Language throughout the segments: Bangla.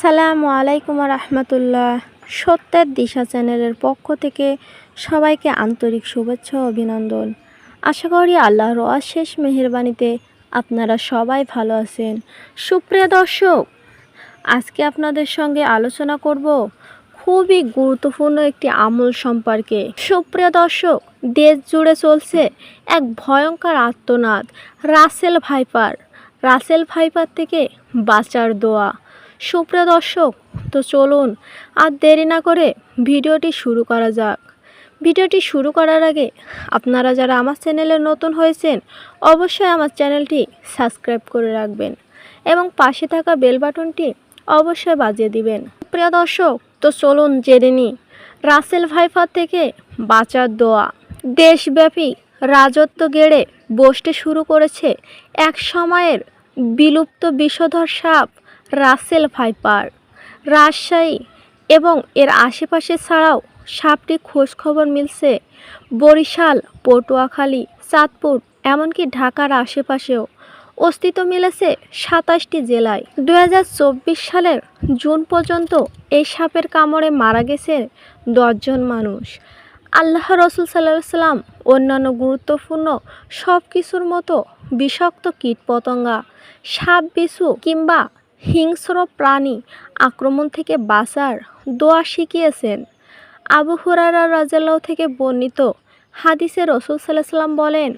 সালামু আলাইকুম রহমতুল্লাহ। সত্যের দিশা চ্যানেলের পক্ষ থেকে সবাইকে আন্তরিক শুভেচ্ছা অভিনন্দন। আশা করি আল্লাহর অশেষ মেহেরবানিতে আপনারা সবাই ভালো আছেন। সুপ্রিয় দর্শক, আজকে আপনাদের সঙ্গে আলোচনা করব খুবই গুরুত্বপূর্ণ একটি আমল সম্পর্কে। সুপ্রিয় দর্শক, দেশ জুড়ে চলছে এক ভয়ঙ্কর আত্মনাদ রাসেল ভাইপার। রাসেল ভাইপার থেকে বাঁচার দোয়া। সুপ্রিয় দর্শক, তো চলুন আর দেরি না করে ভিডিওটি শুরু করা যাক। ভিডিওটি শুরু করার আগে আপনারা যারা আমার চ্যানেলে নতুন হয়েছেন, অবশ্যই আমার চ্যানেলটি সাবস্ক্রাইব করে রাখবেন এবং পাশে থাকা বেল বাটনটি অবশ্যই বাজিয়ে দিবেন। প্রিয় দর্শক, তো চলুন জেনে নিই, রাসেল ভাইফার থেকে বাঁচার দোয়া। দেশব্যাপী রাজত্ব গেড়ে বসতে শুরু করেছে এক সময়ের বিলুপ্ত বিষধর সাপ রাসেল ভাইপার। রাজশাহী এবং এর আশেপাশে ছাড়াও সাপটি খোঁজখবর মিলছে বরিশাল, পটুয়াখালী, চাঁদপুর, এমনকি ঢাকার আশেপাশেও। অস্তিত্ব মিলেছে সাতাশটি জেলায়। দু হাজার চব্বিশ সালের জুন পর্যন্ত এই সাপের কামড়ে মারা গেছে দশজন মানুষ। আল্লাহ রসুল সাল্লাহ সাল্লাম অন্যান্য গুরুত্বপূর্ণ সব কিছুর মতো বিষাক্ত কীটপতঙ্গা, সাপ বিছু কিংবা হিংস্র প্রাণী আক্রমণ থেকে বাঁচার দোয়া শিখিয়েছেন। আবু হুরারা রাজাল্লাহ থেকে বর্ণিত হাদিসে রসুল সাল্লাম বলেন,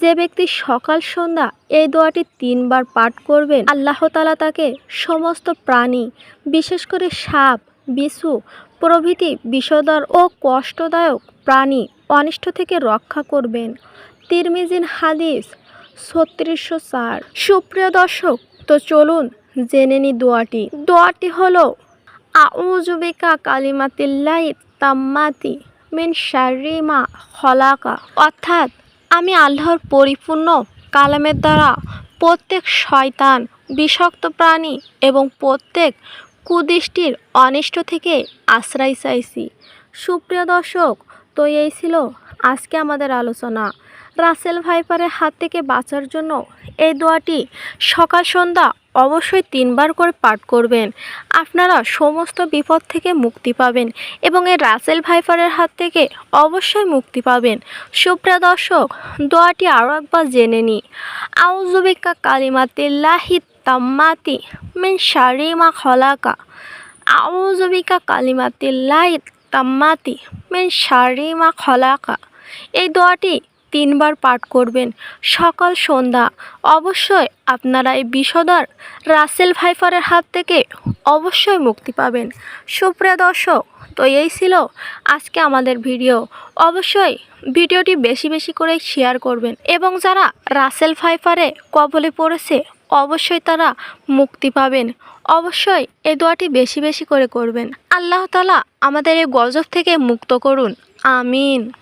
যে ব্যক্তি সকাল, সন্ধ্যা এই দোয়াটি তিনবার পাঠ করবেন, আল্লাহ তালা তাকে সমস্ত প্রাণী, বিশেষ করে সাপ, বিছু, প্রভৃতি বিষদর ও কষ্টদায়ক প্রাণী অনিষ্ট থেকে রক্ষা করবেন। তিরমিজিন হাদিস ছত্রিশশো চার। সুপ্রিয় দর্শক, তো চলুন জেনে নি দোয়াটি। দোয়াটি হলো আউজুবিকা কালিমাতিল্লাই তাম্মাতি মিন শারিমা খলাকা। অর্থাৎ, আমি আল্লাহর পরিপূর্ণ কালামের দ্বারা প্রত্যেক শয়তান, বিষাক্ত প্রাণী এবং প্রত্যেক কুদৃষ্টির অনিষ্ট থেকে আশ্রয় চাইছি। সুপ্রিয় দর্শক, তো এই ছিল আজকে আমাদের আলোচনা। রাসেল ভাইপারের হাত থেকে বাঁচার জন্য এই দোয়াটি সকাল সন্ধ্যা অবশ্যই তিনবার করে পাঠ করবেন। আপনারা সমস্ত বিপদ থেকে মুক্তি পাবেন এবং এই রাসেল ভাইপারের হাত থেকে অবশ্যই মুক্তি পাবেন। সুপ্রিয় দর্শক, দোয়াটি আরও একবার জেনে নিই আউজুবিকা কালিমাতিল্লাহি তাম্মাতি মিন শারিমা খলাকা। আউজুবিকা কালিমাতিল্লাহি তাম্মাতি মিন শারিমা খলাকা। এই দোয়াটি তিনবার পাঠ করবেন। সকাল, সন্ধ্যা। অবশ্যই আপনারা এই বিষধর রাসেল ভাইফারের হাত থেকে অবশ্যই মুক্তি পাবেন। সুপ্রিয় দর্শক, তো এই ছিল আজকে আমাদের ভিডিও। অবশ্যই ভিডিওটি বেশি বেশি করে শেয়ার করবেন এবং যারা রাসেল ভাইফারে কবলে পড়েছে, অবশ্যই তারা মুক্তি পাবেন। অবশ্যই এই দোয়াটি বেশি বেশি করে করবেন। আল্লাহ তালা আমাদের এই গজব থেকে মুক্ত করুন। আমিন।